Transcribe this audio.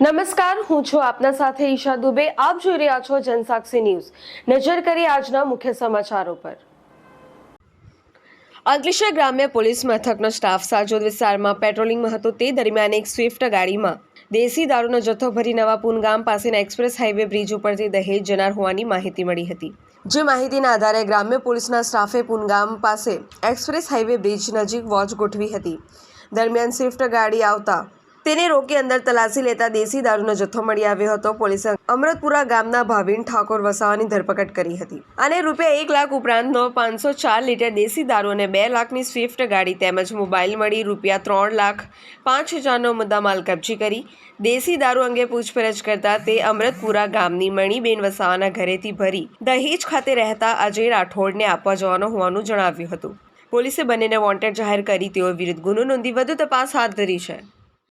નમસ્કાર, હું છું આપના સાથે ઈશા દુબે. આપ જોઈ રહ્યા છો જનસાક્ષી ન્યૂઝ. નજર કરી આજના મુખ્ય સમાચારો પર. અંકલેશ્વર ગ્રામ્ય પોલીસ મથકનો સ્ટાફ સાજોદ વિસ્તારમાં પેટ્રોલિંગમાં હતો તે દરમિયાન એક સ્વિફ્ટ ગાડીમાં દેશી દારૂનો જથ્થો ભરી નવાપુન ગામ પાસેના એક્સપ્રેસ હાઈવે બ્રિજ ઉપરથી દહેજ જનાર હોવાની માહિતી મળી હતી. જે માહિતીના આધારે ગ્રામ્ય પોલીસના સ્ટાફે પુનગામ પાસે એક્સપ્રેસ હાઈવે બ્રિજ નજીક વોચ ગોઠવી હતી. દરમિયાન સ્વિફ્ટ ગાડી આવતા તેને રોકી અંદર તલાશી લેતા દેશી દારૂનો જથ્થો મળી આવ્યો હતો. પોલીસે અમૃતપુરા ગામના ભાવિન ઠાકોર વસાવાની ધરપકડ કરી હતી. અને રૂપિયા એક લાખ ઉપરાંતનો પાંચસો ચાર લીટર દેશી દારૂ અને બે લાખની સ્વિફ્ટ ગાડી તેમજ મોબાઈલ મળી રૂપિયા ત્રણ લાખ પાંચ હજારનો મુદ્દામાલ કબજી કરી દેશી દારૂ અંગે પૂછપરછ કરતા તે અમૃતપુરા ગામની મણીબેન વસાવાના ઘરેથી ભરી દહેજ ખાતે રહેતા અજય રાઠોડને આપવા જવાનો હોવાનું જણાવ્યું હતું. પોલીસે બંનેને વોન્ટેડ જાહેર કરી તેઓ વિરુદ્ધ ગુનો નોંધી વધુ તપાસ હાથ ધરી છે.